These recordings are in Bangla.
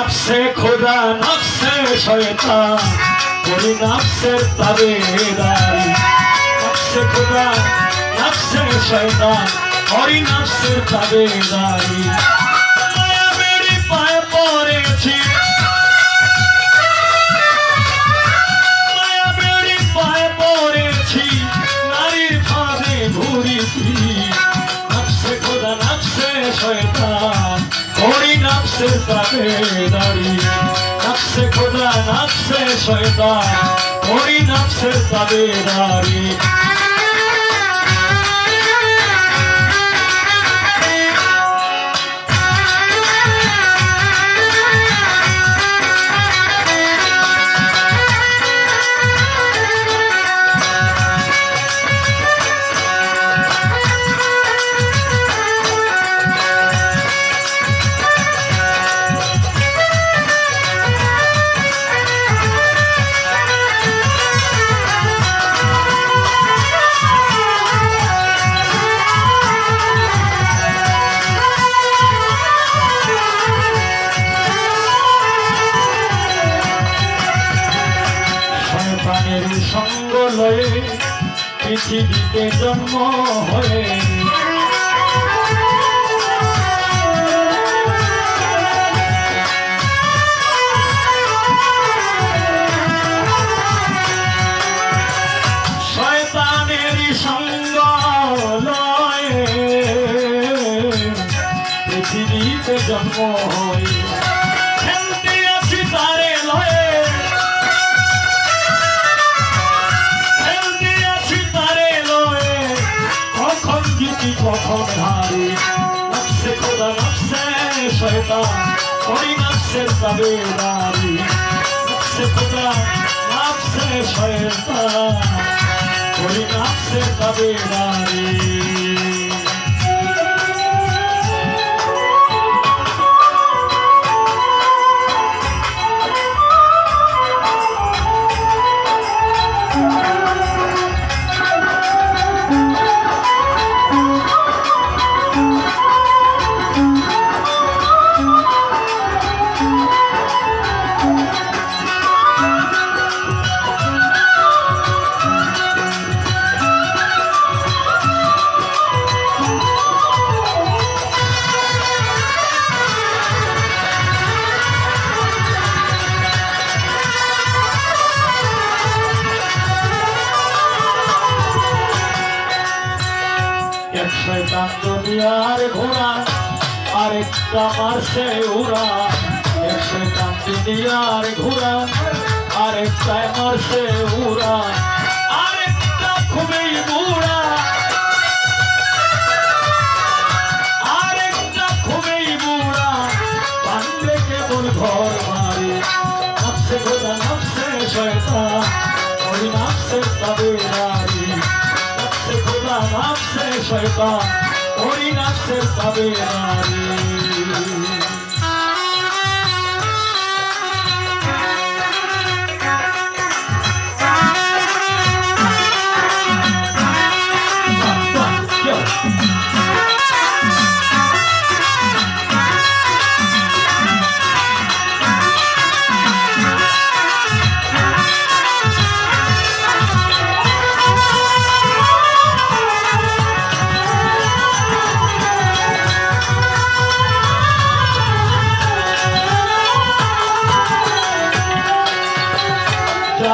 নফসে খোদা, নফসে শয়তান। করি নফসের তাবেদারি নফসে খোদা, নফসে শয়তান। করি নফসের তাবেদারি শয়তান। করি নফসের তাবেদারি নফসে শয়তান করি নফসের তাবেদারি লয়ে পৃথিবীতে জন্ম হয়ে পৃথিবীতে জন্ম হয়ে কখন হারি নফসে খোদা নফসে শয়তান করি নফসের তাবেদারি নফসে খোদা নফসে শয়তান করি নফসের তাবেদারি এক দুনিয়ার ঘোড়া, আরেকটা মারছে উড়া। এক শয়তান দুনিয়ার ঘোড়া আরেকটা মারছে উড়া। আরেকটা খুবই বুড়া। আরেকটা খুবই বুড়া। বান্ধে কেবল ঘর বাড়ি নফসে খোদা নফসে শয়তান। ওই নফসের তাবেদারি নফসে খোদা নফসে শয়তান। ওই পাবে তাবেদারি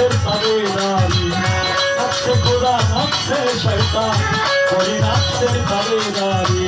ওই নফসের তাবেদারি নফসে খোদা নফসে শয়তান। ওই নফসের তাবেদারি